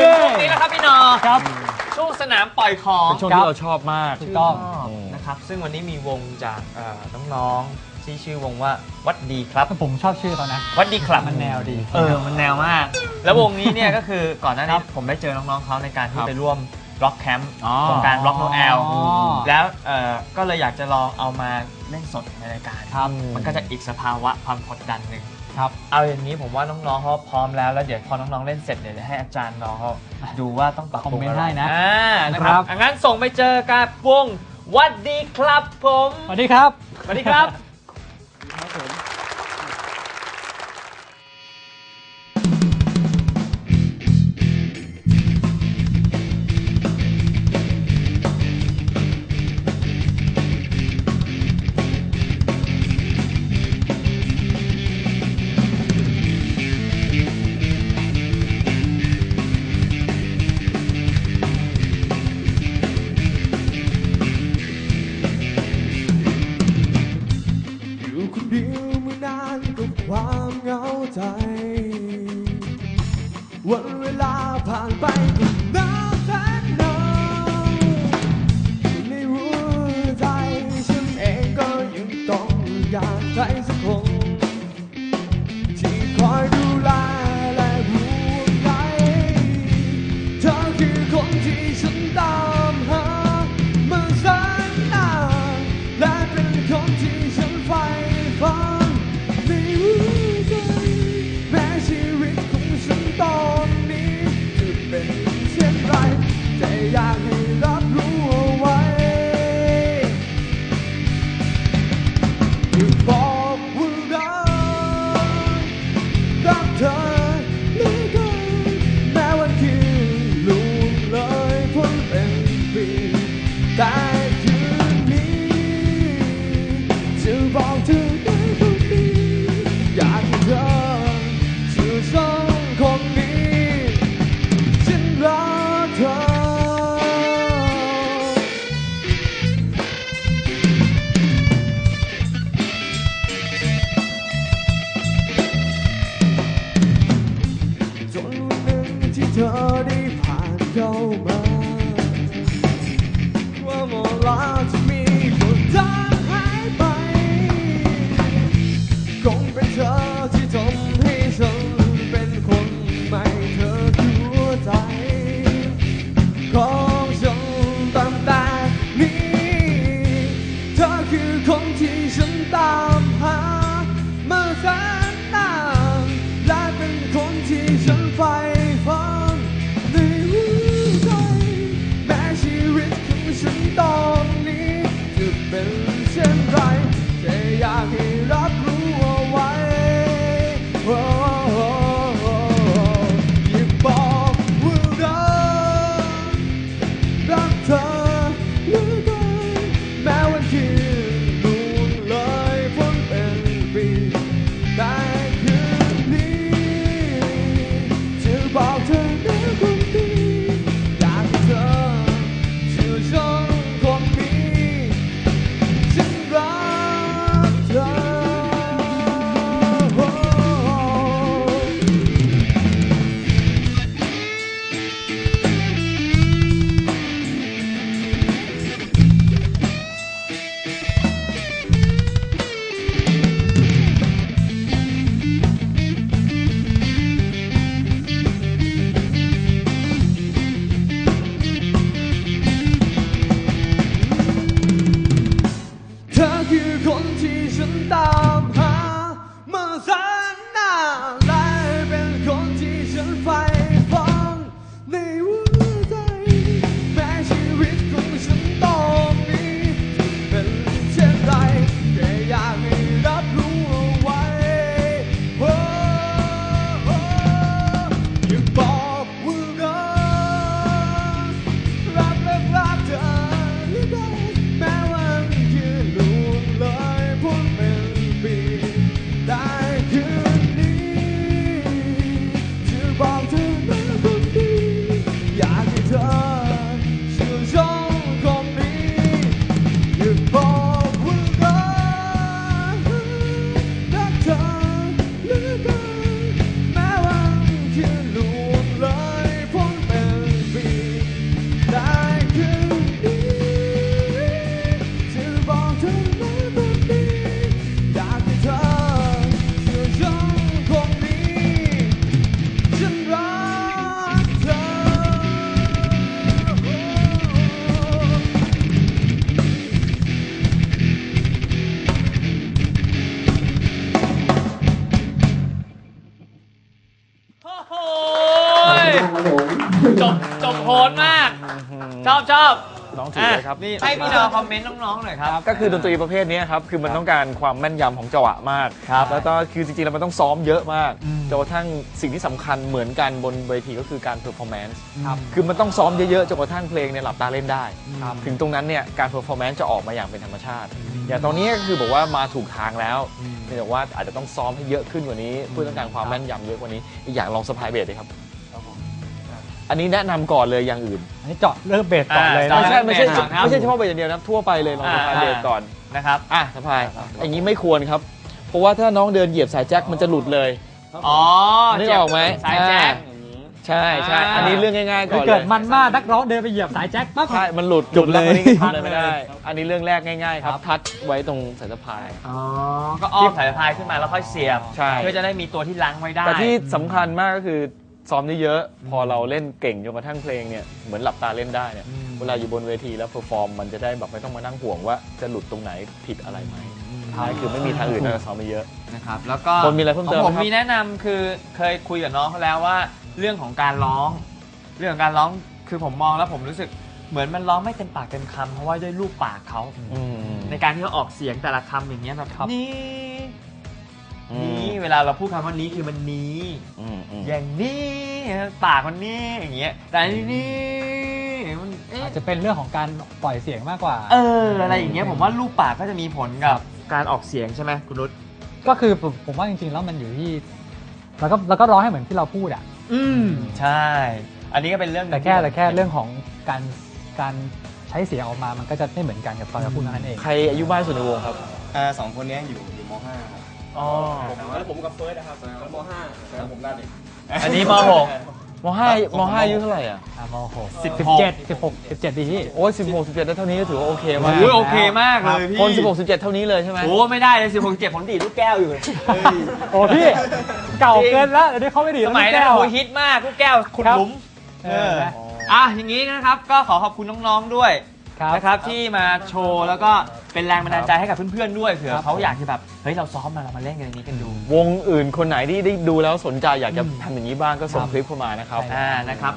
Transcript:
ถึงช่วงนี้แล้วครับพี่นอครับช่วงสนามปล่อยของเป็นช่วงที่เราชอบมากถูกต้องชบนะครับ ซึ่งวันนี้มีวงจากเอ่อน้องๆที่ชื่อวงว่าวัดดีครับผมชอบชื่อเขานะวัดดีครับมันแนวดี เออมันแนวมาก แล้ววงนี้เนี่ยก็คือก่อนหน้านี้ผมได้เจอน้องๆเขาในการที่ครับไปร่วมร็อกแคมป์อ๋อโครงการร็อกโนแอลอ๋อแล้วเอ่อก็เลยอยากจะลองเอามาเล่นสดในรายการครับมันก็จะอีกสภาวะความกดดันหนึ่ง ครับ เอาอย่างนี้ผมว่าน้องๆเขาพร้อมแล้วแล้วเดี๋ยวพอน้องๆเล่นเสร็จเดี๋ยวจะให้อาจารย์น้องเขาดูว่าต้องปรับปรุงคอมเมนต์อะไรให้นะอ่านะครับครับอะงั้นส่งไปเจอกับวงวัดดีครับผมสวัสดีครับสวัสดีครับ เวลาผ่านไป ผ่านเข้ น้องถือเลยครับนี่ให้พี่ดาวคอมเมนต์น้องๆหน่อยครับ ก็คือดนตรีประเภทนี้ครับคือมันต้องการความแม่นยำของจังหวะมากครับแล้วก็คือจริงๆแล้วมันต้องซ้อมเยอะมากอืมจนกระทั่งสิ่งที่สำคัญเหมือนกันบนเวทีก็คือการเพอร์ฟอร์แมนซ์ครับคือมันต้องซ้อมเยอะๆจนกระทั่งเพลงเนี่ยหลับตาเล่นได้ครับถึงตรงนั้นเนี่ยการเพอร์ฟอร์แมนซ์จะออกมาอย่างเป็นธรรมชาติ อย่างตอนนี้ก็คือบอกว่ามาถูกทางแล้วเพียงแต่ว่าอาจจะต้องซ้อมให้เยอะขึ้นกว่านี้เพื่อต้องการความแม่นยำเยอะกว่านี้อีกอย่างลองสปายเบสเลยครับ อันนี้แนะนำก่อนเลยอย่างอื่นอันนี้เจาะเริ่มเบสก่อนเลยอ่านะไม่ใช่ไม่ใช่เบสก่อนครับ ไม่ใช่เฉพาะเบสอย่างเดียวนะครับทั่วไปเลยลองสปายเบสก่อนนะครับ อะสะพายอย่างนี้ไม่ควรครับ เพราะว่าถ้าน้องเดินเหยียบสายแจ็คมันจะหลุดเลย อ๋อนึกออกไหม สายแจ็ค ใช่ใช่อ่า อันนี้เรื่องง่ายๆก่คืออนเลเกิดยมันมากนักร้องเดินไปเหยียบสายแจ็คปั๊บ ใช่มันหลุดหลุดเลยแล้วอันนี้ทำอะไรไม่ได้ อันนี้เรื่องแรกง่ายๆครับ ทัดไว้ตรงสายสะพาย อ๋อ ก็อ้อมสายพายขึ้นมาแล้วค่อยเสียบ ใช่ เพื่อจะได้มีตัวที่ล้างไว้ได้ แต่ที่สำคัญมากก็คือ ซ้อมเยอะๆพอเราเล่นเก่งจนกระทั่งเพลงเนี่ยเหมือนหลับตาเล่นได้เนี่ยอืมเวลาอยู่บนเวทีแล้วเพอร์ฟอร์มมันจะได้แบบไม่ต้องมานั่งห่วงว่าจะหลุดตรงไหนผิดอะไรไหมใช่คือไม่มีทางอื่นนอกจากซ้อมไปเยอะ นะครับแล้วก็คนมีอะไรเพิ่มเติมขงผมไหมครับมีแนะนำคือเคยคุยกับน้องเขาแล้วว่า เรื่องของการร้อง เรื่องของการร้องคือผมมองแล้วผมรู้สึกเหมือนมันร้องไม่เต็มปากเต็มคำเพราะว่าด้วยรูปปากเขา อืม ในการที่เขาออกเสียงแต่ละคำอย่างเงี้ยแบบครับนี้อืม นี้เวลาเราพูดคำว่านี้คือมันนี้อืมอืมอย่างนี้ปากมันนี้อย่างเงี้ยแต่อันนี้นี่มันเอ๊ะอาจจะเป็นเรื่องของการปล่อยเสียงมากกว่า เอออะไรอย่างเงี้ยผมว่ารูปปากก็จะมีผลกับการออกเสียงใช่ไหมคุณรุตก็คือผมผมว่าจริงๆแล้วมันอยู่ที่เราก็เราก็ร้องให้เหมือนที่เราพูดอะ อืมใช่ อันนี้ก็เป็นเรื่องหนึ่งแต่แค่ที่แต่แค่เรื่องของการการใช้เสียงออกมามันก็จะไม่เหมือนกันกับตอนเราพูดเท่านั้นเอง ใครอายุมากที่สุดในวงครับ อ่าสองคนเนี้ยอยู่อยู่ม .5 ครับ อ๋อแล้วผมกับเฟิร์สนะครับม .5 แล้วผมได้เด็กอันนี้มหก มห้ามห้าอายุเท่าไหร่อะอ่ามหกสิสิบบหกเจ็ดสิบหกสิบเจ็ดปีที่ โอ้ยสิบหกสิบเจ็ดได้เท่านี้ก็ถือว่าโอเคมากโอ้ยโอเคมากเลยพี่คนสิบหกสิบเจ็ดเท่านี้เลยใช่ไหมโอ้ไม่ได้เลยสิบหกเจ็ดผมดีดลูกแก้วอยู่เลยโอ้พี่เก่าเกินแล้วเดี๋ยวนี้เขาไม่ดีสแล้วมัยลูกนั้นแก้วโอ้อะฮิตมากลูกแก้วขุดครับหลุมเออนะอะอย่างนี้นะครับก็ขอขอบคุณน้องๆด้วย ครับนะครับที่มาโชว์แล้วก็เป็นแรงบันดาลใจให้กับเพื่อนๆด้วยเผื่อครับเขาอยากจะแบบเฮ้ยเราซ้อมมาเรามาเล่นกันในนี้กันดู วงอื่นคนไหนที่ได้ดูแล้วสนใจอยากจะอืมทำอย่างนี้บ้างก็ส่งครับคลิปเข้ามานะครับใช่อ่านะครับ